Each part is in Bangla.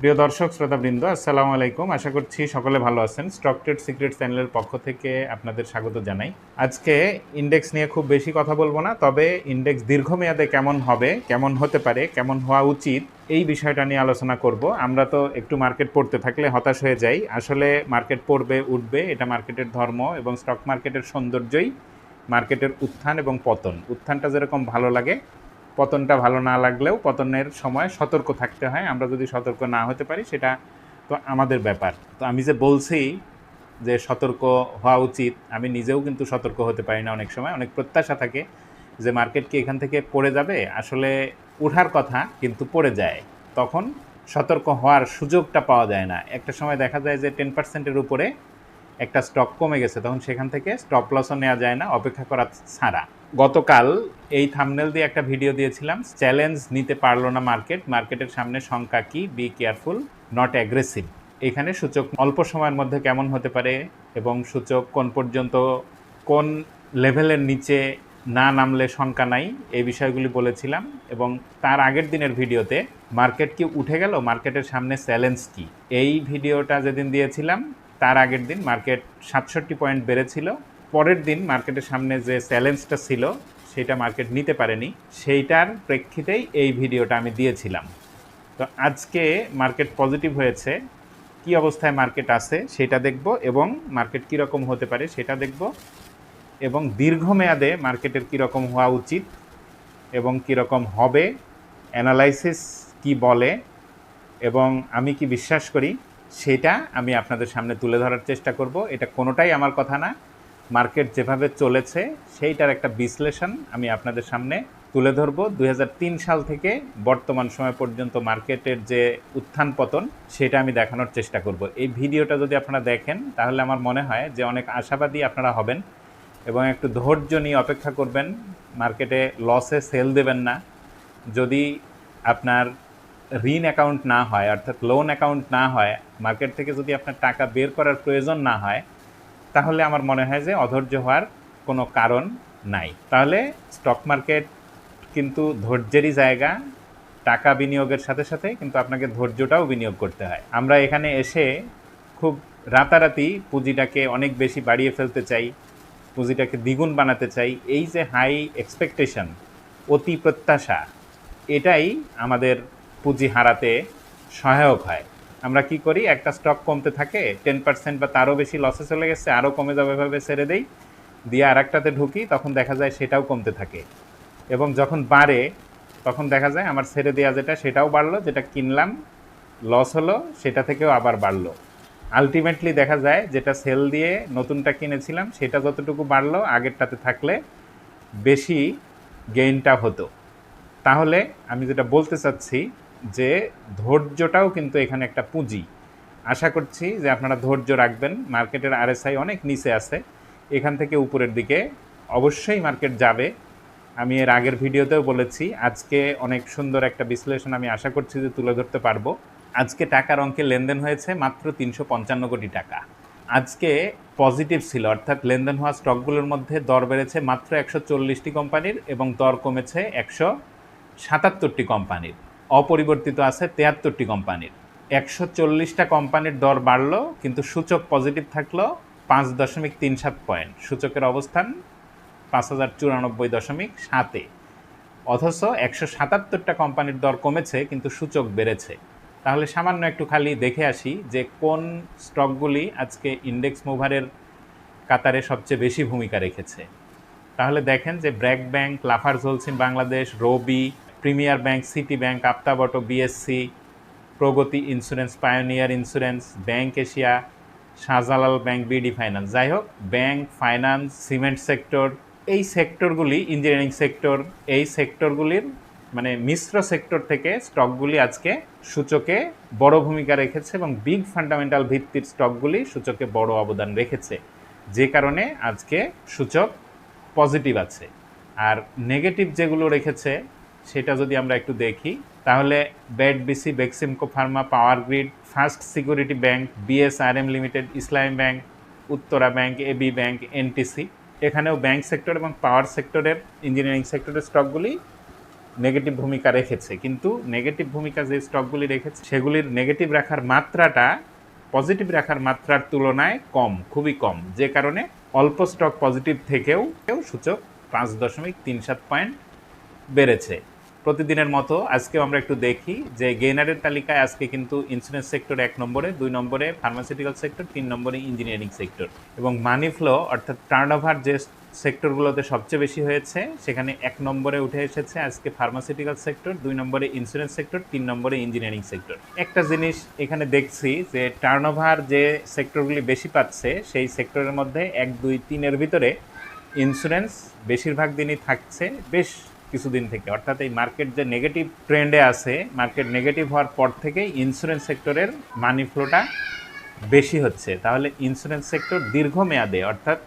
প্রিয় দর্শক, শ্রোতাবৃন্দ, আসসালামু আলাইকুম। আশা করছি সকলে ভালো আছেন। স্টক ট্রেড সিক্রেট চ্যানেলের পক্ষ থেকে আপনাদের স্বাগত জানাই। আজকে ইন্ডেক্স নিয়ে খুব বেশি কথা বলব না, তবে ইন্ডেক্স দীর্ঘমেয়াদে কেমন হবে, কেমন হতে পারে, কেমন হওয়া উচিত, এই বিষয়টা নিয়ে আলোচনা করব। আমরা তো একটু মার্কেট পড়তে থাকলে হতাশ হয়ে যাই। আসলে মার্কেট পড়বে, উঠবে, এটা মার্কেটের ধর্ম এবং স্টক মার্কেটের সৌন্দর্যই মার্কেটের উত্থান এবং পতন। উত্থানটা যেরকম ভালো লাগে পতনটা ভালো না লাগলেও পতনের সময় সতর্ক থাকতে হয়। আমরা যদি সতর্ক না হতে পারি, সেটা তো আমাদের ব্যাপার। তো আমি যে বলছি যে সতর্ক হওয়া উচিত, আমি নিজেও কিন্তু সতর্ক হতে পারি না অনেক সময়। অনেক প্রত্যাশা থাকে যে মার্কেট কি এখান থেকে পড়ে যাবে? আসলে ওঠার কথা, কিন্তু পড়ে যায়। তখন সতর্ক হওয়ার সুযোগটা পাওয়া যায় না। একটা সময় দেখা যায় যে টেন পার্সেন্টের উপরে একটা স্টক কমে গেছে, তখন সেখান থেকে স্টপ লসও নেওয়া যায় না, অপেক্ষা করা ছাড়া। গতকাল এই থামনেল দিয়ে একটা ভিডিও দিয়েছিলাম চ্যালেঞ্জ নিতে পারল না মার্কেট মার্কেটের সামনে সংখ্যা কি? বি কেয়ারফুল নট অ্যাগ্রেসিভ এখানে সূচক অল্প সময়ের মধ্যে কেমন হতে পারে এবং সূচক কোন পর্যন্ত কোন লেভেলের নিচে না নামলে শঙ্কা নাই, এই বিষয়গুলি বলেছিলাম এবং তার আগের দিনের ভিডিওতে মার্কেট কি উঠে গেল? মার্কেটের সামনে চ্যালেঞ্জ কি? এই ভিডিওটা যেদিন দিয়েছিলাম, তার আগের দিন মার্কেট সাতষট্টি পয়েন্ট বেড়েছিল। পরের দিন মার্কেটের সামনে যে চ্যালেঞ্জটা ছিল, সেটা মার্কেট নিতে পারেনি। সেইটার প্রেক্ষিতেই এই ভিডিওটা আমি দিয়েছিলাম। তো আজকে মার্কেট পজিটিভ হয়েছে। কি অবস্থায় মার্কেট আছে সেটা দেখব এবং মার্কেট কীরকম হতে পারে সেটা দেখব এবং দীর্ঘমেয়াদে মার্কেটের কীরকম হওয়া উচিত এবং কীরকম হবে, অ্যানালাইসিস কি বলে এবং আমি কি বিশ্বাস করি, সেটা আমি আপনাদের সামনে তুলে ধরার চেষ্টা করব। এটা কোনোটাই আমার কথা না। মার্কেট যেভাবে চলেছে, সেইটার একটা বিশ্লেষণ আমি আপনাদের সামনে তুলে ধরব। দু হাজার তিন সাল থেকে বর্তমান সময় পর্যন্ত মার্কেটের যে উত্থান পতন, সেটা আমি দেখানোর চেষ্টা করব। এই ভিডিওটা যদি আপনারা দেখেন, তাহলে আমার মনে হয় যে অনেক আশাবাদী আপনারা হবেন এবং একটু ধৈর্য নিয়ে অপেক্ষা করবেন। মার্কেটে লসে সেল দেবেন না। যদি আপনার ঋণ অ্যাকাউন্ট না হয়, অর্থাৎ লোন অ্যাকাউন্ট না হয়, মার্কেট থেকে যদি আপনার টাকা বের করার প্রয়োজন না হয় তাহলে আমার মনে হয় যে অধৈর্য হওয়ার কোনো কারণ নাই। তাহলে স্টক মার্কেট কিন্তু ধৈর্যেরই জায়গা, টাকা বিনিয়োগের সাথে সাথে কিন্তু আপনাকে ধৈর্যটাও বিনিয়োগ করতে হয়। আমরা এখানে এসে খুব রাতারাতি পুঁজিটাকে অনেক বেশি বাড়িয়ে ফেলতে চাই, পুঁজিটাকে দ্বিগুণ বানাতে চাই। এই যে হাই এক্সপেকটেশন অতি প্রত্যাশা, এটাই আমাদের পুঁজি হারাতে সহায়ক হয়। আমরা কি করি? একটা স্টক কমতে থাকে টেন পার্সেন্ট বা তারও বেশি লসে চলে গেছে, আরও কমে যাবে ভাবে ছেড়ে দেই, দিয়ে আর একটাতে ঢুকি, তখন দেখা যায় সেটাও কমতে থাকে। এবং যখন বাড়ে, তখন দেখা যায় আমার ছেড়ে দেওয়া যেটা, সেটাও বাড়লো, যেটা কিনলাম লস হলো, সেটা থেকেও আবার বাড়লো। আলটিমেটলি দেখা যায় যেটা সেল দিয়ে নতুনটা কিনেছিলাম, সেটা যতটুকু বাড়লো, আগেরটাতে থাকলে বেশি গেইনটা হতো। তাহলে আমি যেটা বলতে চাচ্ছি যে ধৈর্যটাও কিন্তু এখানে একটা পুঁজি। আশা করছি যে আপনারা ধৈর্য রাখবেন। মার্কেটের আরএসআই অনেক নিচে আছে। এখান থেকে উপরের দিকে অবশ্যই মার্কেট যাবে। আমি এর আগের ভিডিওতেও বলেছি, আজকে অনেক সুন্দর একটা বিশ্লেষণ আমি আশা করছি যে তুলে ধরতে পারব। আজকে টাকার অঙ্কে লেনদেন হয়েছে মাত্র তিনশো পঞ্চান্ন কোটি টাকা। আজকে পজিটিভ ছিল, অর্থাৎ লেনদেন হওয়া স্টকগুলোর মধ্যে দর বেড়েছে মাত্র একশো চল্লিশটি কোম্পানির এবং দর কমেছে একশো সাতাত্তরটি কোম্পানির। অপরিবর্তিত আছে তেয়াত্তরটি কোম্পানির। একশো চল্লিশটা কোম্পানির দর বাড়লো, কিন্তু সূচক পজিটিভ থাকল পাঁচ দশমিক তিন সাত পয়েন্ট। সূচকের অবস্থান পাঁচ হাজার চুরানব্বই দশমিক সাতে। অথচ একশো সাতাত্তরটা কোম্পানির দর কমেছে, কিন্তু সূচক বেড়েছে। তাহলে সামান্য একটু খালি দেখে আসি যে কোন স্টকগুলি আজকে ইন্ডেক্স মুভারের কাতারে সবচেয়ে বেশি ভূমিকা রেখেছে। তাহলে দেখেন যে BRAC bank Lafarge Holcim Bangladesh, Robi premier bank city bank আফতাবটো BSC Pragati insurance pioneer insurance bank Asia Shahjalal bank BD finance যাই হোক ব্যাংক ফাইন্যান্স সিমেন্ট সেক্টর এই সেক্টরগুলি ইঞ্জিনিয়ারিং সেক্টর এই সেক্টরগুলির মানে মিশ্র সেক্টর থেকে স্টকগুলি আজকে সূচকে বড় ভূমিকা রেখেছে এবং বিগ ফান্ডামেন্টাল ভিত্তির স্টকগুলি সূচকে বড় অবদান রেখেছে। যে কারণে আজকে সূচক পজিটিভ আছে। আর নেগেটিভ যেগুলো রেখেছে সেটা যদি আমরা একটু দেখি, তাহলে bad BC Beximco pharma power grid first security bank BSRM limited Islam bank Uttara bank AB bank NTC এখানেও ব্যাংক সেক্টর এবং পাওয়ার সেক্টরের ইঞ্জিনিয়ারিং সেক্টরের স্টকগুলি নেগেটিভ ভূমিকা রেখেছে। কিন্তু নেগেটিভ ভূমিকা যে স্টকগুলি রেখেছে, সেগুলির নেগেটিভ রাখার মাত্রাটা পজিটিভ রাখার মাত্রার তুলনায় কম, খুবই কম। যে কারণে অল্প স্টক পজিটিভ থেকেও কেউ সূচক পাঁচ দশমিক তিন সাত পয়েন্ট বেড়েছে। প্রতিদিনের মতো আজকেও আমরা একটু দেখি যে গেইনারের তালিকায় আজকে কিন্তু ইন্স্যুরেন্স সেক্টর এক নম্বরে, দুই নম্বরে ফার্মাসিউটিক্যাল সেক্টর তিন নম্বরে ইঞ্জিনিয়ারিং সেক্টর এবং মানি ফ্লো অর্থাৎ টার্নওভার যে সেক্টরগুলোতে সবচেয়ে বেশি হয়েছে, সেখানে এক নম্বরে উঠে এসেছে আজকে ফার্মাসিউটিক্যাল সেক্টর দুই নম্বরে ইন্স্যুরেন্স সেক্টর তিন নম্বরে ইঞ্জিনিয়ারিং সেক্টর একটা জিনিস এখানে দেখছি যে টার্নওভার যে সেক্টরগুলি বেশি পাচ্ছে, সেই সেক্টরের মধ্যে এক, দুই, তিনের ভিতরে ইন্স্যুরেন্স বেশিরভাগ দিনই থাকছে। বেশ কিছুদিন থেকে। অর্থাৎ এই মার্কেট যে নেগেটিভ ট্রেন্ডে আছে মার্কেট নেগেটিভ হওয়ার পর থেকেই ইন্স্যুরেন্স সেক্টরের মানি ফ্লোটা বেশি হচ্ছে। তাহলে ইন্স্যুরেন্স সেক্টর দীর্ঘমেয়াদে, অর্থাৎ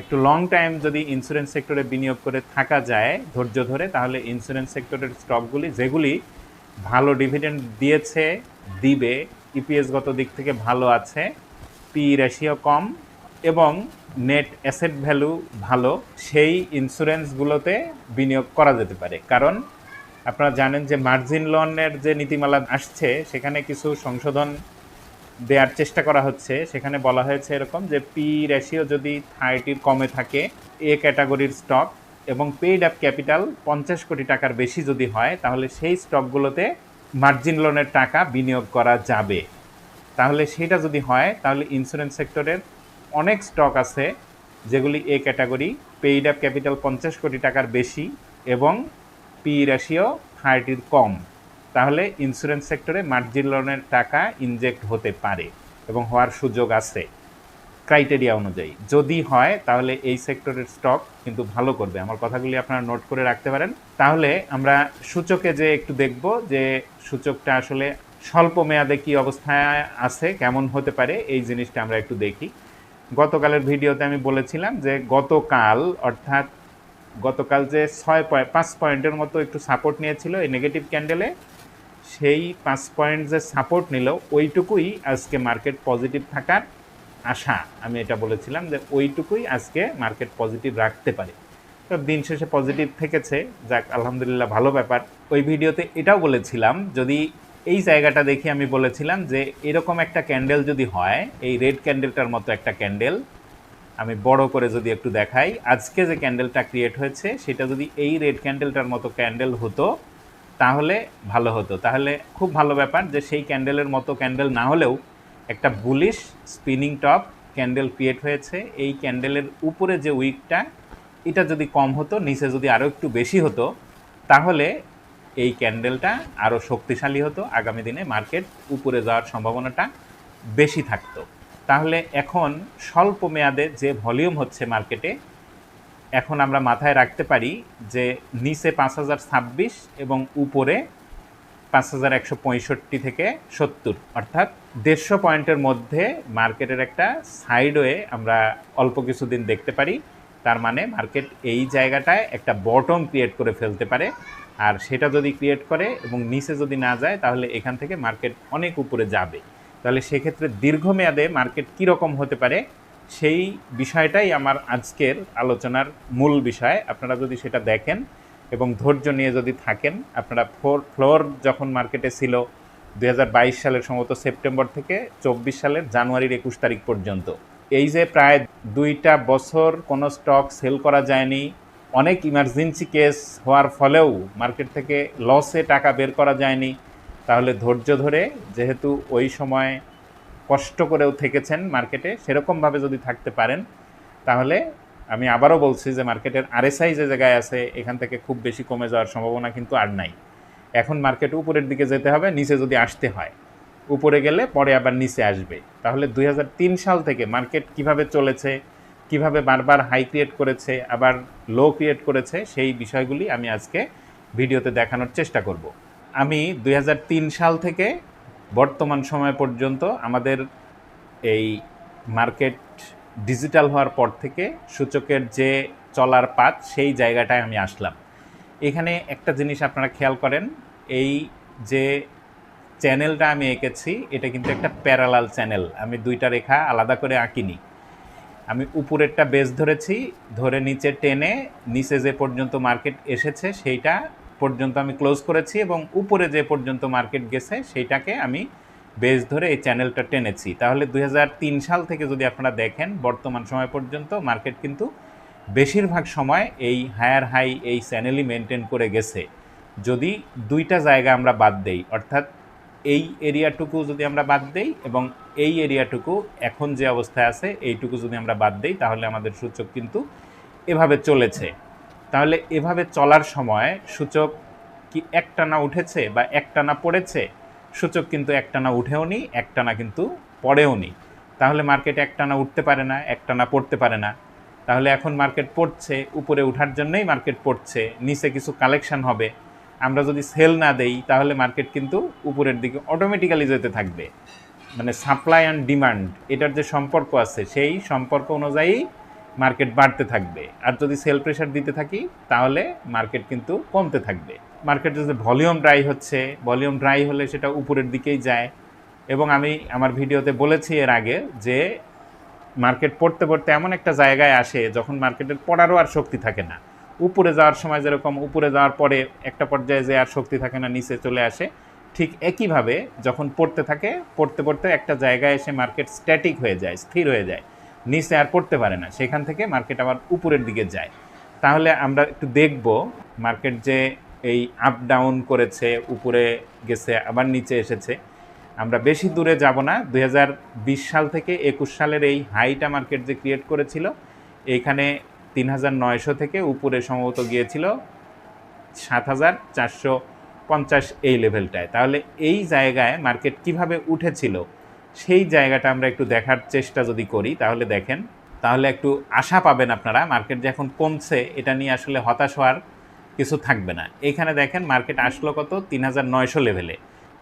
একটু লং টাইম যদি ইন্স্যুরেন্স সেক্টরে বিনিয়োগ করে থাকা যায়, ধৈর্য ধরে, তাহলে ইন্স্যুরেন্স সেক্টরের স্টকগুলি যেগুলি ভালো ডিভিডেন্ড দিয়েছে, দিবে ইপিএসগত দিক থেকে ভালো আছে পি রেশিও কম এবং নেট অ্যাসেট ভ্যালু ভালো, সেই ইন্স্যুরেন্সগুলোতে বিনিয়োগ করা যেতে পারে। কারণ আপনারা জানেন যে মার্জিন লোনের যে নীতিমালা আসছে, সেখানে কিছু সংশোধন দেওয়ার চেষ্টা করা হচ্ছে। সেখানে বলা হয়েছে এরকম যে পি রেশিও যদি থার্টির কমে থাকে এ ক্যাটাগরির স্টক এবং পেইড আপ ক্যাপিটাল পঞ্চাশ কোটি টাকার বেশি যদি হয়, তাহলে সেই স্টকগুলোতে মার্জিন লোনের টাকা বিনিয়োগ করা যাবে। তাহলে সেটা যদি হয়, তাহলে ইন্স্যুরেন্স সেক্টরের অনেক স্টক আছে যেগুলি A category paid up capital পঞ্চাশ কোটি টাকার বেশি এবং পি রেশিও থার্টির কম। তাহলে ইন্স্যুরেন্স সেক্টরে মার্জিন লোনের টাকা ইনজেক্ট হতে পারে এবং হওয়ার সুযোগ আছে ক্রাইটেরিয়া অনুযায়ী। যদি হয়, তাহলে এই সেক্টরের স্টক কিন্তু ভালো করবে। আমার কথাগুলি আপনারা নোট করে রাখতে পারেন। তাহলে আমরা সূচকে যে একটু দেখব যে সূচকটা আসলে স্বল্প মেয়াদে কি অবস্থায় আছে, কেমন হতে পারে, এই জিনিসটা আমরা একটু দেখি। গতকালের ভিডিওতে আমি বলেছিলাম যে গতকাল, অর্থাৎ গতকাল যে ছয় পয়েন্ট, পাঁচ পয়েন্টের মতো একটু সাপোর্ট নিয়েছিল এই নেগেটিভ ক্যান্ডেলে সেই পাঁচ পয়েন্ট যে সাপোর্ট নিল, ওইটুকুই আজকে মার্কেট পজিটিভ থাকার আশা। আমি এটা বলেছিলাম যে ওইটুকুই আজকে মার্কেট পজিটিভ রাখতে পারে। তো দিন শেষে পজিটিভ থেকেছে, যাক আলহামদুলিল্লাহ ভালো ব্যাপার। ওই ভিডিওতে এটাও বলেছিলাম, যদি এই জায়গাটা দেখে আমি বলেছিলাম যে এরকম একটা ক্যান্ডেল যদি হয়, এই রেড ক্যান্ডেলটার মতো একটা ক্যান্ডেল আমি বড় করে যদি একটু দেখাই, আজকে যে ক্যান্ডেলটা ক্রিয়েট হয়েছে সেটা যদি এই রেড ক্যান্ডেলটার মতো ক্যান্ডেল হতো, তাহলে ভালো হতো। তাহলে খুব ভালো ব্যাপার যে সেই ক্যান্ডেলের মতো ক্যান্ডেল না হলেও একটা bullish spinning top candle create হয়েছে। এই ক্যান্ডেলের উপরে যে উইকটা, এটা যদি কম হতো, নিচে যদি আরও একটু বেশি হতো, তাহলে এই ক্যান্ডেলটা আরও শক্তিশালী হতো। আগামী দিনে মার্কেট উপরে যাওয়ার সম্ভাবনাটা বেশি থাকতো। তাহলে এখন স্বল্প মেয়াদে যে ভলিউম হচ্ছে মার্কেটে, এখন আমরা মাথায় রাখতে পারি যে নিচে পাঁচ হাজার ছাব্বিশ এবং উপরে পাঁচ হাজার একশো পঁয়ষট্টি থেকে সত্তর। অর্থাৎ দেড়শো পয়েন্টের মধ্যে মার্কেটের একটা সাইডওয়ে আমরা অল্প কিছুদিন দেখতে পারি। তার মানে মার্কেট এই জায়গাটায় একটা বটম ক্রিয়েট করে ফেলতে পারে। আর সেটা যদি ক্রিয়েট করে এবং নিচে যদি না যায়, তাহলে এখান থেকে মার্কেট অনেক উপরে যাবে। তাহলে সেক্ষেত্রে দীর্ঘমেয়াদে মার্কেট কীরকম হতে পারে, সেই বিষয়টাই আমার আজকের আলোচনার মূল বিষয়। আপনারা যদি সেটা দেখেন এবং ধৈর্য নিয়ে যদি থাকেন, আপনারা ফ্লোর ফ্লোর যখন মার্কেটে ছিল দু হাজার বাইশ সালের সম্ভবত সেপ্টেম্বর থেকে চব্বিশ সালের জানুয়ারির একুশ তারিখ পর্যন্ত, এই যে প্রায় দুইটা বছর কোনো স্টক সেল করা যায়নি অনেক ইমার্জেন্সি কেস হওয়ার ফলেও মার্কেট থেকে লসে টাকা বের করা যায়নি। তাহলে ধৈর্য ধরে, যেহেতু ওই সময় কষ্ট করেও থেকেছেন মার্কেটে সেরকমভাবে যদি থাকতে পারেন, তাহলে আমি আবারও বলছি যে মার্কেটের আরএসআই যে জায়গায় আছে, এখান থেকে খুব বেশি কমে যাওয়ার সম্ভাবনা কিন্তু আর নাই। এখন মার্কেট উপরের দিকে যেতে হবে, নিচে যদি আসতে হয়। উপরে গেলে পরে আবার নিচে আসবে। তাহলে দু হাজার তিন সাল থেকে মার্কেট কীভাবে চলেছে কীভাবে বারবার হাই ক্রিয়েট করেছে, আবার লো ক্রিয়েট করেছে, সেই বিষয়গুলি আমি আজকে ভিডিওতে দেখানোর চেষ্টা করব। আমি দু হাজার তিন সাল থেকে বর্তমান সময় পর্যন্ত আমাদের এই মার্কেট ডিজিটাল হওয়ার পর থেকে সূচকের যে চলার পাত, সেই জায়গাটায় আমি আসলাম। এখানে একটা জিনিস আপনারা খেয়াল করেন, এই যে চ্যানেলটা আমি এঁকেছি, এটা কিন্তু একটা প্যারালাল চ্যানেল আমি দুইটা রেখা আলাদা করে আঁকিনি। আমি উপরেরটা বেস ধরেছি, ধরে নিচে টেনে নিচে যে পর্যন্ত মার্কেট এসেছে সেইটা পর্যন্ত আমি ক্লোজ করেছি এবং উপরে যে পর্যন্ত মার্কেট গেছে সেইটাকে আমি বেস ধরে এই চ্যানেলটা টেনেছি। তাহলে দুই হাজার তিন সাল থেকে যদি আপনারা দেখেন, বর্তমান সময় পর্যন্ত মার্কেট কিন্তু বেশিরভাগ সময় এই হায়ার হাই এই চ্যানেলই মেনটেন করে গেছে। যদি দুইটা জায়গা আমরা বাদ দেই, অর্থাৎ এই এরিয়াটুকু যদি আমরা বাদ দেই এবং এই এরিয়াটুকু এখন যে অবস্থায় আছে, এইটুকু যদি আমরা বাদ দেই, তাহলে আমাদের সূচক কিন্তু এভাবে চলেছে। তাহলে এভাবে চলার সময় সূচক কি একটানা উঠেছে বা একটানা পড়েছে? সূচক কিন্তু একটানা উঠেও নি, একটানা কিন্তু পড়েও নি। তাহলে মার্কেট একটানা উঠতে পারে না, একটানা পড়তে পারে না। তাহলে এখন মার্কেট পড়ছে, উপরে ওঠার জন্যই মার্কেট পড়ছে, নিচে কিছু কালেকশন হবে। আমরা যদি সেল না দেই, তাহলে মার্কেট কিন্তু উপরের দিকে অটোমেটিক্যালি যেতে থাকবে। মানে সাপ্লাই অ্যান্ড ডিমান্ড এটার যে সম্পর্ক আছে, সেই সম্পর্ক অনুযায়ী মার্কেট বাড়তে থাকবে। আর যদি সেল প্রেশার দিতে থাকি, তাহলে মার্কেট কিন্তু কমতে থাকবে। মার্কেটে যদি ভলিউম ড্রাই হচ্ছে ভলিউম ড্রাই হলে সেটা উপরের দিকেই যায়। এবং আমি আমার ভিডিওতে বলেছি এর আগে যে মার্কেট পড়তে পড়তে এমন একটা জায়গায় আসে, যখন মার্কেটের পড়ারও আর শক্তি থাকে না। উপরে যাওয়ার সময় যেরকম উপরে যাওয়ার পরে একটা পর্যায়ে যে আর শক্তি থাকে না, নিচে চলে আসে, ঠিক একইভাবে যখন পড়তে থাকে, পড়তে পড়তে একটা জায়গায় এসে মার্কেট স্ট্যাটিক হয়ে যায়, স্থির হয়ে যায়। নিচে আর পড়তে পারে না, সেখান থেকে মার্কেট আবার উপরের দিকে যায়। তাহলে আমরা একটু দেখব মার্কেট যে এই আপ ডাউন করেছে, উপরে গেছে, আবার নিচে এসেছে। আমরা বেশি দূরে যাব না দু হাজার বিশ সাল থেকে একুশ সালের এই হাইটা মার্কেট যে ক্রিয়েট করেছিল, এইখানে তিন হাজার নয়শো থেকে উপরে সম্ভবত গিয়েছিল সাত হাজার চারশো পঞ্চাশ এই লেভেলটায় তাহলে এই জায়গায় মার্কেট কীভাবে উঠেছিল, সেই জায়গাটা আমরা একটু দেখার চেষ্টা যদি করি, তাহলে দেখেন, তাহলে একটু আশা পাবেন আপনারা মার্কেট যে এখন কমছে, এটা নিয়ে আসলে হতাশ হওয়ার কিছু থাকবে না। এখানে দেখেন মার্কেট আসলো কত? তিন হাজার নয়শো লেভেলে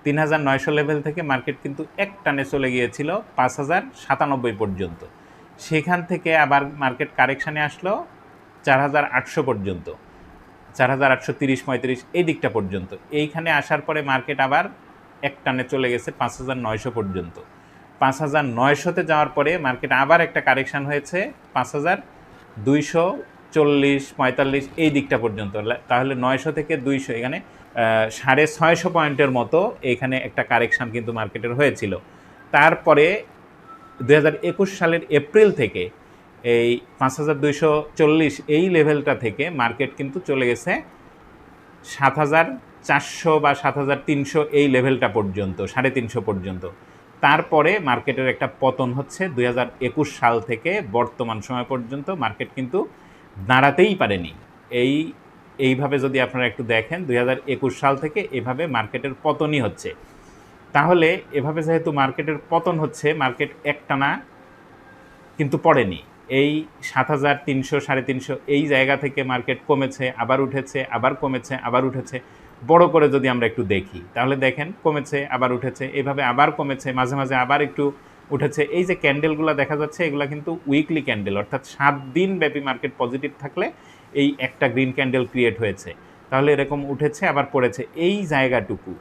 তিন হাজার নয়শো লেভেল থেকে মার্কেট কিন্তু এক টানে চলে গিয়েছিল পাঁচ হাজার সাতানব্বই পর্যন্ত। সেখান থেকে আবার মার্কেট কারেকশানে আসলো চার হাজার আটশো পর্যন্ত। চার হাজার আটশো তিরিশ পঁয়ত্রিশ এই দিকটা পর্যন্ত। এইখানে আসার পরে মার্কেট আবার এক টানে চলে গেছে পাঁচ হাজার নয়শো পর্যন্ত। পাঁচ হাজার নয়শোতে যাওয়ার পরে মার্কেট আবার একটা কারেকশান হয়েছে পাঁচ হাজার দুইশো চল্লিশ পঁয়তাল্লিশ এই দিকটা পর্যন্ত। তাহলে নয়শো থেকে দুইশো এখানে সাড়ে ছয়শো পয়েন্টের মতো এখানে একটা কারেকশান কিন্তু মার্কেটের হয়েছিল। তারপরে দুই হাজার একুশ সালের এপ্রিল থেকে এই পাঁচ হাজার চল্লিশ এই লেভেলটা থেকে মার্কেট কিন্তু চলে গেছে সাত হাজার চারশো বা সাত হাজার তিনশো এই লেভেলটা পর্যন্ত, সাড়ে তিনশো পর্যন্ত। তারপরে মার্কেটের একটা পতন হচ্ছে দুই হাজার একুশ সাল থেকে বর্তমান সময় পর্যন্ত মার্কেট কিন্তু দাঁড়াতেই পারেনি। এই, এইভাবে যদি আপনারা একটু দেখেন, দুই হাজার একুশ সাল থেকে এভাবে মার্কেটের পতনই হচ্ছে। তাহলে এভাবে যেহেতু মার্কেটের পতন হচ্ছে, মার্কেট একটানা কিন্তু পড়েনি। এই সাত হাজার তিনশো, সাড়ে তিনশো এই জায়গা থেকে মার্কেট কমেছে, আবার উঠেছে, আবার কমেছে, আবার উঠেছে। বড় করে যদি আমরা একটু দেখি, তাহলে দেখেন কমেছে, আবার উঠেছে, এভাবে আবার কমেছে, মাঝে মাঝে আবার একটু উঠেছে। এই যে ক্যান্ডেলগুলো দেখা যাচ্ছে, এগুলো কিন্তু উইকলি ক্যান্ডেল, অর্থাৎ সাত দিন ব্যাপী মার্কেট পজিটিভ থাকলে এই একটা গ্রিন ক্যান্ডেল ক্রিয়েট হয়েছে। তাহলে এরকম উঠেছে, আবার পড়েছে। এই জায়গাটুকু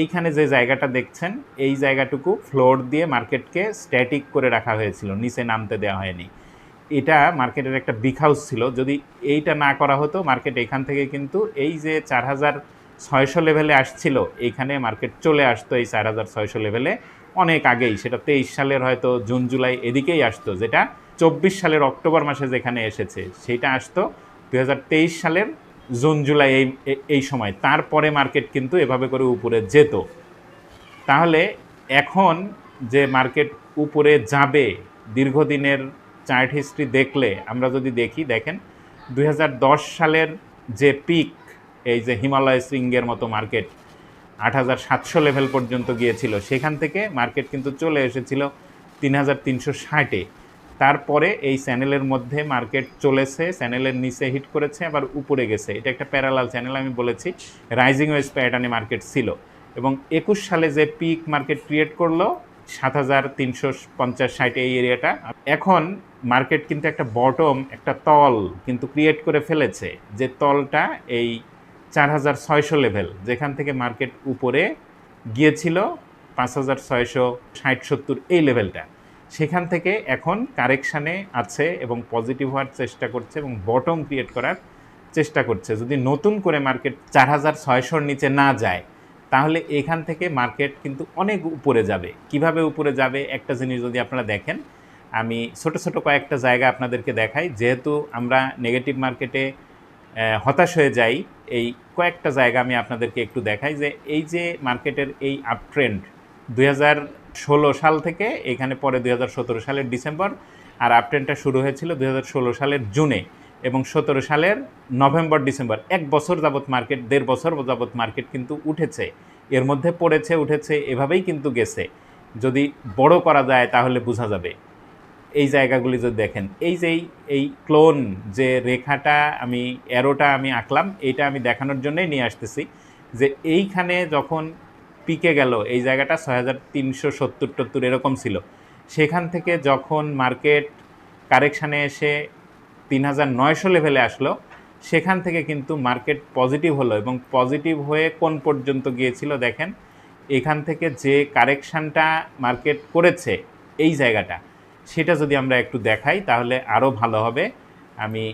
এইখানে যে জায়গাটা দেখছেন, এই জায়গাটুকু ফ্লোর দিয়ে মার্কেটকে স্ট্যাটিক করে রাখা হয়েছিল, নিচে নামতে দেওয়া হয়নি। এটা মার্কেটের একটা বিগ হাউস ছিল, যদি এইটা না করা হতো মার্কেট এখান থেকে কিন্তু এই যে চার হাজার ছয়শো লেভেলে আসছিল, এইখানে মার্কেট চলে আসতো এই চার হাজার ছয়শো লেভেলে অনেক আগেই। সেটা তেইশ সালের হয়তো জুন, জুলাই এদিকেই আসতো, যেটা চব্বিশ সালের অক্টোবর মাসে যেখানে এসেছে, সেইটা আসতো দু হাজার তেইশ সালের জুন, জুলাই এই এই সময়। তারপরে মার্কেট কিন্তু এভাবে করে উপরে যেত। তাহলে এখন যে মার্কেট উপরে যাবে, দীর্ঘদিনের চার্ট হিস্ট্রি দেখলে, আমরা যদি দেখি, দেখেন দু হাজার দশ সালের যে পিক এই যে হিমালয় শৃঙ্গের মতো মার্কেট আট হাজার সাতশো লেভেল পর্যন্ত গিয়েছিল। সেখান থেকে মার্কেট কিন্তু চলে এসেছিল তিন হাজার তিনশো ষাটে। তারপরে এই চ্যানেলের মধ্যে মার্কেট চলেছে, চ্যানেলের নিচে হিট করেছে, আবার উপরে গেছে। এটা একটা প্যারালাল চ্যানেল আমি বলেছি রাইজিং ওয়েজ প্যাটার্নে মার্কেট ছিল। এবং একুশ সালে যে পিক মার্কেট ক্রিয়েট করল, সাত হাজার তিনশো পঞ্চাশ ষাট এই এরিয়াটা এখন মার্কেট কিন্তু একটা বটম একটা তল কিন্তু ক্রিয়েট করে ফেলেছে, যে তলটা এই চার হাজার ছয়শো লেভেল যেখান থেকে মার্কেট উপরে গিয়েছিল, পাঁচ হাজার ছয়শো ষাট সত্তর এই লেভেলটা সেখান থেকে এখন কারেকশানে আছে এবং পজিটিভ হওয়ার চেষ্টা করছে এবং বটম ক্রিয়েট করার চেষ্টা করছে। যদি নতুন করে মার্কেট চার হাজার ছয়শোর নিচে না যায়, তাহলে এখান থেকে মার্কেট কিন্তু অনেক উপরে যাবে। কীভাবে উপরে যাবে? একটা জিনিস যদি আপনারা দেখেন, আমি ছোট ছোট কয়েকটা জায়গা আপনাদেরকে দেখাই। যেহেতু আমরা নেগেটিভ মার্কেটে হতাশ হয়ে যাই, এই কয়েকটা জায়গা আমি আপনাদেরকে একটু দেখাই যে এই যে মার্কেটের এই আপ ট্রেন্ড দুই ষোলো সাল থেকে, এখানে পরে দুই সালের ডিসেম্বর, আর আপ ট্রেন্ডটা শুরু হয়েছিল দুই সালের জুনে এবং সতেরো সালের নভেম্বর, ডিসেম্বর। এক বছর যাবৎ মার্কেট দেড় বছর যাবৎ মার্কেট কিন্তু উঠেছে। এর মধ্যে পড়েছে, উঠেছে, এভাবেই কিন্তু গেছে। যদি বড় করা যায় তাহলে বোঝা যাবে। এই জায়গাগুলি যদি দেখেন, এই যে এই ক্লোন যে রেখাটা আমি অ্যারোটা আমি আঁকলাম, এইটা আমি দেখানোর জন্যই নিয়ে আসতেছি যে এইখানে যখন পিকে গেল, এই জায়গাটা ছয় হাজার তিনশো সত্তর টত্তর এরকম ছিল। সেখান থেকে যখন মার্কেট কারেকশানে এসে তিন হাজার নয়শো লেভেলে আসলো, সেখান থেকে কিন্তু মার্কেট পজিটিভ হলো এবং পজিটিভ হয়ে কোন পর্যন্ত গিয়েছিল দেখেন, এখান থেকে যে কারেকশানটা মার্কেট করেছে এই জায়গাটা, সেটা যদি আমরা একটু দেখাই তাহলে আরও ভালো হবে। আমি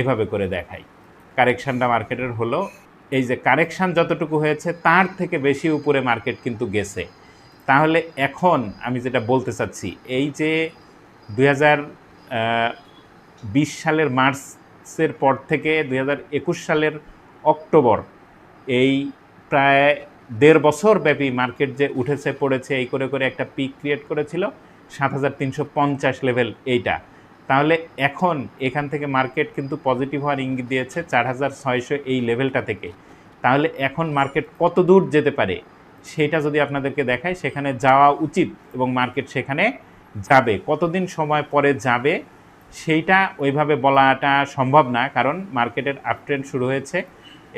এভাবে করে দেখাই। কারেকশানটা মার্কেটের হলো এই যে কারেকশান যতটুকু হয়েছে, তার থেকে বেশি উপরে মার্কেট কিন্তু গেছে। তাহলে এখন আমি যেটা বলতে চাচ্ছি, এই যে দুই বিশ সালের মার্চের পর থেকে দু হাজার একুশ সালের অক্টোবর, এই প্রায় দেড় বছর ব্যাপী মার্কেট যে উঠেছে, পড়েছে, এই করে করে একটা পিক ক্রিয়েট করেছিল সাত হাজার তিনশো পঞ্চাশ লেভেল এইটা। তাহলে এখন এখান থেকে মার্কেট কিন্তু পজিটিভ হওয়ার ইঙ্গিত দিয়েছে চার হাজার ছয়শো এই লেভেলটা থেকে। তাহলে এখন মার্কেট কত দূর যেতে পারে সেটা যদি আপনাদেরকে দেখায় সেখানে যাওয়া উচিত এবং মার্কেট সেখানে যাবে। কতদিন সময় পরে যাবে সেইটা ওইভাবে বলাটা সম্ভব না, কারণ মার্কেটের আপট্রেন্ড শুরু হয়েছে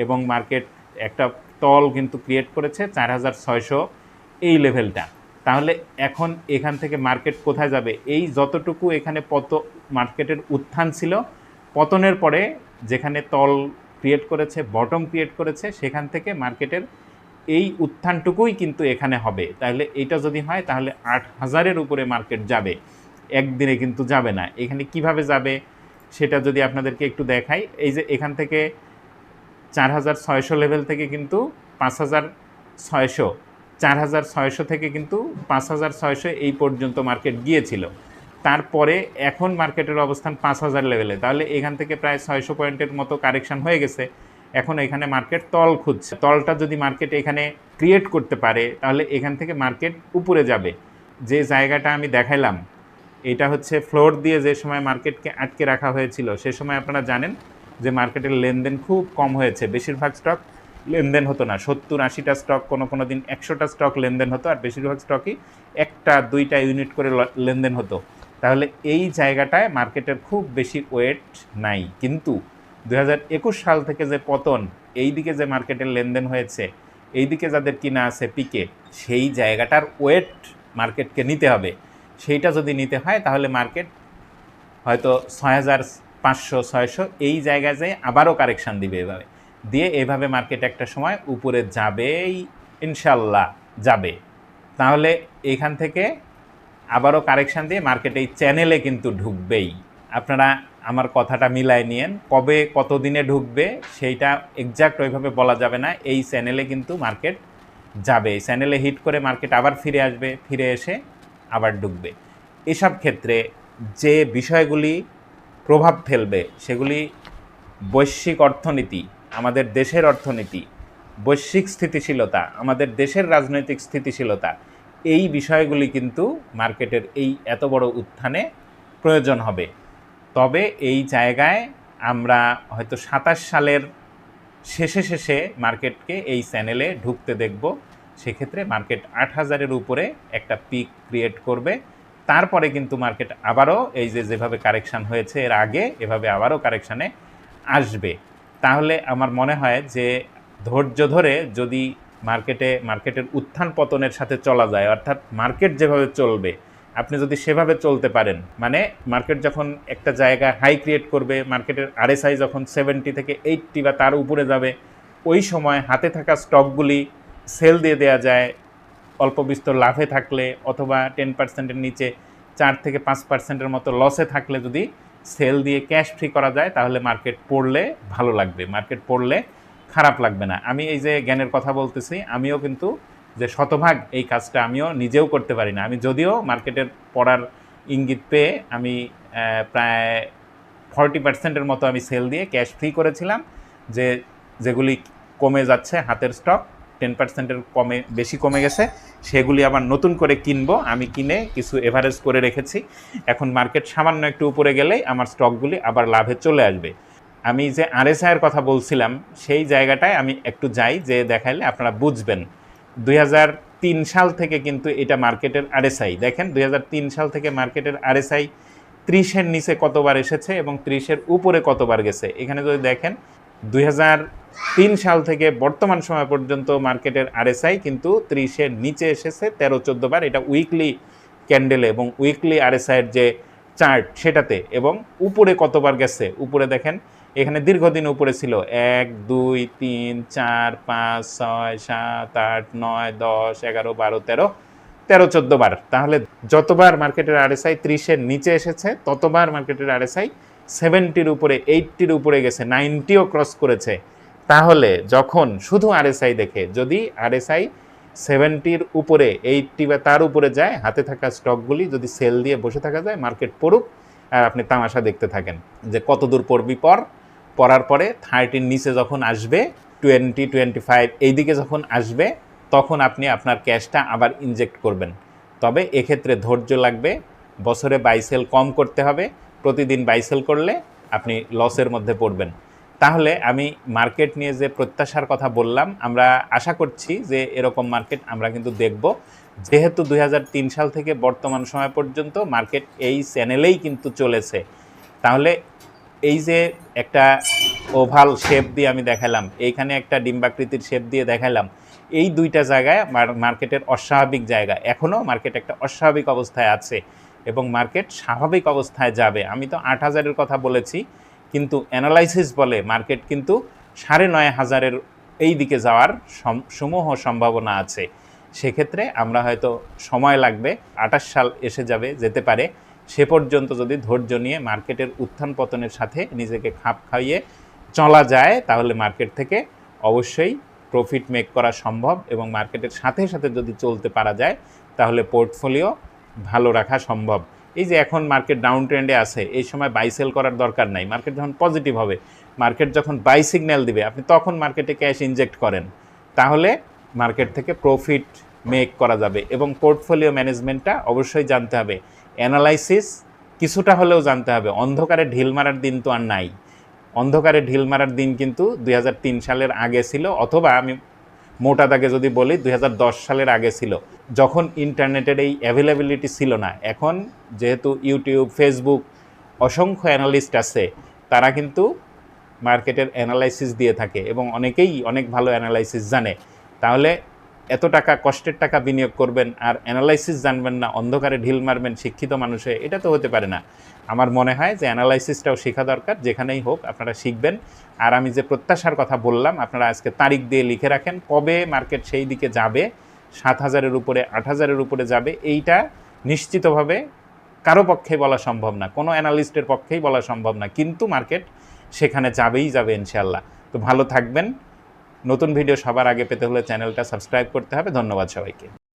এবং মার্কেট একটা তল কিন্তু ক্রিয়েট করেছে চার হাজার ছয়শো এই লেভেলটা তাহলে এখন এখান থেকে মার্কেট কোথায় যাবে? এই যতটুকু এখানে পত মার্কেটের উত্থান ছিল, পতনের পরে যেখানে তল ক্রিয়েট করেছে বটম ক্রিয়েট করেছে, সেখান থেকে মার্কেটের এই উত্থানটুকুই কিন্তু এখানে হবে। তাহলে এটা যদি হয়, তাহলে আট হাজারের উপরে মার্কেট যাবে। একদিনে কিন্তু যাবে না। এখানে কীভাবে যাবে, সেটা যদি আপনাদেরকে একটু দেখাই। এই যে এখান থেকে চার হাজার ছয়শো লেভেল থেকে কিন্তু পাঁচ হাজার ছয়শো চার হাজার ছয়শো থেকে কিন্তু পাঁচ হাজার ছয়শো এই পর্যন্ত মার্কেট গিয়েছিল। তারপরে এখন মার্কেটের অবস্থান পাঁচ হাজার লেভেলে তাহলে এখান থেকে প্রায় ছয়শো পয়েন্টের মতো কারেকশন হয়ে গেছে। এখন এখানে মার্কেট তল খুঁজছে। তলটা যদি মার্কেট এখানে ক্রিয়েট করতে পারে, তাহলে এখান থেকে মার্কেট উপরে যাবে। যে জায়গাটা আমি দেখাইলাম, এটা হচ্ছে ফ্লোর দিয়ে যে সময় মার্কেটকে আটকে রাখা হয়েছিল, সে সময় আপনারা জানেন যে মার্কেটের লেনদেন খুব কম হয়েছে। বেশিরভাগ স্টক লেনদেন হতো না। সত্তর, আশিটা স্টক কোনো কোনো দিন একশোটা স্টক লেনদেন হতো, আর বেশিরভাগ স্টকই একটা, দুইটা ইউনিট করে লেনদেন হতো। তাহলে এই জায়গাটায় মার্কেটের খুব বেশি ওয়েট নাই। কিন্তু দু হাজার একুশ সাল থেকে যে পতন এই দিকে যে মার্কেটের লেনদেন হয়েছে এই দিকে যাদের কিনা আছে পিকে, সেই জায়গাটার ওয়েট মার্কেটকে নিতে হবে। সেইটা যদি নিতে হয়, তাহলে মার্কেট হয়তো ছয় হাজার পাঁচশো, ছয়শো এই জায়গায় যেয়ে আবারও কারেকশান দিবে এভাবে। দিয়ে এভাবে মার্কেট একটা সময় উপরে যাবেই, ইনশাল্লাহ যাবে। তাহলে এখান থেকে আবারও কারেকশান দিয়ে মার্কেট এই চ্যানেলে কিন্তু ঢুকবেই। আপনারা আমার কথাটা মিলাই নিয়েন, কবে কত দিনে ঢুকবে সেইটা এক্সাক্ট ওইভাবে বলা যাবে না। এই চ্যানেলে কিন্তু মার্কেট যাবে। এই চ্যানেলে হিট করে মার্কেট আবার ফিরে আসবে, ফিরে এসে আবার ঢুকবে। এসব ক্ষেত্রে যে বিষয়গুলি প্রভাব ফেলবে, সেগুলি বৈশ্বিক অর্থনীতি আমাদের দেশের অর্থনীতি, বৈশ্বিক স্থিতিশীলতা, আমাদের দেশের রাজনৈতিক স্থিতিশীলতা, এই বিষয়গুলি কিন্তু মার্কেটের এই এত বড় উত্থানে প্রয়োজন হবে। তবে এই জায়গায় আমরা হয়তো সাতাশ সালের শেষে শেষে মার্কেটকে এই চ্যানেলে ঢুকতে দেখব। সেক্ষেত্রে মার্কেট আট হাজারের উপরে একটা পিক ক্রিয়েট করবে। তারপরে কিন্তু মার্কেট আবারও এই যে যেভাবে কারেকশান হয়েছে, এর আগে এভাবে আবারও কারেকশানে আসবে। তাহলে আমার মনে হয় যে ধৈর্য ধরে যদি মার্কেটে, মার্কেটের উত্থান পতনের সাথে চলা যায়, অর্থাৎ মার্কেট যেভাবে চলবে, আপনি যদি সেভাবে চলতে পারেন মানে মার্কেট যখন একটা জায়গা হাই ক্রিয়েট করবে, মার্কেটের আরএসআই যখন সেভেন্টি থেকে এইটটি বা তার উপরে যাবে, ওই সময় হাতে থাকা স্টকগুলি সেল দিয়ে দেওয়া যায়, অল্প বিস্তর লাভে থাকলে অথবা টেন পার্সেন্টের নিচে চার থেকে পাঁচ পার্সেন্টের মতো লসে থাকলে যদি সেল দিয়ে ক্যাশ ফ্রি করা যায়, তাহলে মার্কেট পড়লে ভালো লাগবে। মার্কেট পড়লে খারাপ লাগবে না। আমি এই যে জ্ঞানের কথা বলতেছি, আমিও কিন্তু যে শতভাগ এই কাজটা আমিও নিজেও করতে পারি না। আমি যদিও মার্কেটের পড়ার ইঙ্গিত পেয়ে আমি প্রায় ফর্টি পার্সেন্টের মতো আমি সেল দিয়ে ক্যাশ ফ্রি করেছিলাম, যে যেগুলি কমে যাচ্ছে, হাতের স্টক টেন পার্সেন্টের কমে, বেশি কমে গেছে। সেগুলি আবার নতুন করে কিনবো। আমি কিনে কিছু এভারেজ করে রেখেছি। এখন মার্কেট সামান্য একটু উপরে গেলেই আমার স্টকগুলি আবার লাভে চলে আসবে। আমি যে আরএসআইয়ের কথা বলছিলাম, সেই জায়গাটায় আমি একটু যাই যে দেখাইলে আপনারা বুঝবেন। দুই হাজার তিন সাল থেকে কিন্তু এটা মার্কেটের আরএসআই। দেখেন, দুই হাজার তিন সাল থেকে মার্কেটের আরএসআই ত্রিশের নিচে কতবার এসেছে এবং ত্রিশের উপরে কতবার গেছে। এখানে যদি দেখেন, দুই হাজার তিন সাল থেকে বর্তমান সময় পর্যন্ত মার্কেটের আরএসআই কিন্তু ত্রিশের নিচে এসেছে, তেরো, চোদ্দ বার। এটা উইকলি ক্যান্ডেলে এবং উইকলি আরএসআইয়ের যে চার্ট সেটাতে। এবং উপরে কতবার গেছে? উপরে দেখেন, এখানে দীর্ঘদিন উপরে ছিল। এক, দুই, তিন, চার, পাঁচ, ছয়, সাত, আট, নয়, দশ, এগারো, বারো, তেরো তেরো, চোদ্দ বার। তাহলে যতবার মার্কেটের আরএসআই ত্রিশের নিচে এসেছে, ততবার মার্কেটের আরএসআই সেভেন্টির উপরে এইটটির উপরে গেছে নাইনটিও ক্রস করেছে। তাহলে যখন শুধু আরএসআই দেখে, যদি আরএসআই সেভেন্টির উপরে এইটটি বা তার উপরে যায়, হাতে থাকা স্টকগুলি যদি সেল দিয়ে বসে থাকা যায় মার্কেট পড়ুক, আর আপনি তামাশা দেখতে থাকেন যে কত দূর পড়বি পর, পড়ার পরে থার্টির নিচে যখন আসবে টোয়েন্টি টোয়েন্টি ফাইভ এইদিকে যখন আসবে, তখন আপনি আপনার ক্যাশটা আবার ইনজেক্ট করবেন। তবে এক্ষেত্রে ধৈর্য লাগবে, বছরে বাইসেল কম করতে হবে, প্রতিদিন বাইসেল করলে আপনি লসের মধ্যে পড়বেন। তাহলে আমি মার্কেট নিয়ে যে প্রত্যাশার কথা বললাম, আমরা আশা করছি যে এরকম মার্কেট আমরা কিন্তু দেখব। যেহেতু দু হাজার তিন সাল থেকে বর্তমান সময় পর্যন্ত মার্কেট এই চ্যানেলেই কিন্তু চলেছে। তাহলে এই যে একটা ওভাল শেপ দিয়ে আমি দেখালাম, এইখানে একটা ডিম্বাকৃতির শেপ দিয়ে দেখালাম, এই দুইটা জায়গায় মার- মার্কেটের অস্বাভাবিক জায়গা। এখনও মার্কেট একটা অস্বাভাবিক অবস্থায় আছে এবং মার্কেট স্বাভাবিক অবস্থায় যাবে। আমি তো আট হাজারের কথা বলেছি কিন্তু অ্যানালাইসিস বলে মার্কেট কিন্তু সাড়ে নয় হাজারের এই দিকে যাওয়ার সম- সমূহ সম্ভাবনা আছে। সেক্ষেত্রে আমরা হয়তো সময় লাগবে, আঠাশ সাল এসে যাবে, যেতে পারে। সে পর্যন্ত যদি ধৈর্য নিয়ে মার্কেটের উত্থান পতনের সাথে নিজেকে খাপ খাইয়ে চলা যায়, তাহলে মার্কেট থেকে অবশ্যই প্রফিট মেক করা সম্ভব এবং মার্কেটের সাথে সাথে যদি চলতে পারা যায়, তাহলে পোর্টফোলিও ভালো রাখা সম্ভব। এই যে এখন মার্কেট ডাউন ট্রেন্ডে আছে, এই সময় বাই সেল করার দরকার নাই। মার্কেট যখন পজিটিভ হবে মার্কেট যখন বাই সিগন্যাল দিবে, আপনি তখন মার্কেটে ক্যাশ ইনজেক্ট করেন। তাহলে মার্কেট থেকে প্রফিট মেক করা যাবে এবং পোর্টফোলিও ম্যানেজমেন্টটা অবশ্যই জানতে হবে। অ্যানালাইসিস কিছুটা হলেও জানতে হবে। অন্ধকারে ঢিল মারার দিন তো আর নাই। অন্ধকারে ঢিল মারার দিন কিন্তু দুই হাজার তিন সালের আগে ছিল, অথবা আমি মোটা দাগে যদি বলি, দুই হাজার দশ সালের আগে ছিল। যখন ইন্টারনেটের এই অ্যাভেলেবিলিটি ছিল না, এখন যেহেতু ইউটিউব ফেসবুক অসংখ্য অ্যানালিস্ট আছে, তারা কিন্তু মার্কেটের অ্যানালাইসিস দিয়ে থাকে এবং অনেকেই অনেক ভালো অ্যানালাইসিস জানে। তাহলে এত টাকা, কষ্টের টাকা বিনিয়োগ করবেন আর অ্যানালাইসিস জানবেন না, অন্ধকারে ঢিল মারবেন শিক্ষিত মানুষে, এটা তো হতে পারে না। আমার মনে হয় যে অ্যানালাইসিসটাও শেখা দরকার, যেখানেই হোক আপনারা শিখবেন। আর আমি যে প্রত্যাশার কথা বললাম, আপনারা আজকে তারিখ দিয়ে লিখে রাখেন কবে মার্কেট সেই দিকে যাবে সাত হাজারের উপরে, আট হাজারের উপরে যাবে। এইটা নিশ্চিতভাবে কারও পক্ষে বলা সম্ভব না, কোনো অ্যানালিস্টের পক্ষেই বলা সম্ভব না, কিন্তু মার্কেট সেখানে যাবেই যাবে ইনশাল্লাহ তো ভালো থাকবেন। নতুন ভিডিও সবার আগে পেতে হলে চ্যানেলটা সাবস্ক্রাইব করতে হবে। ধন্যবাদ সবাইকে।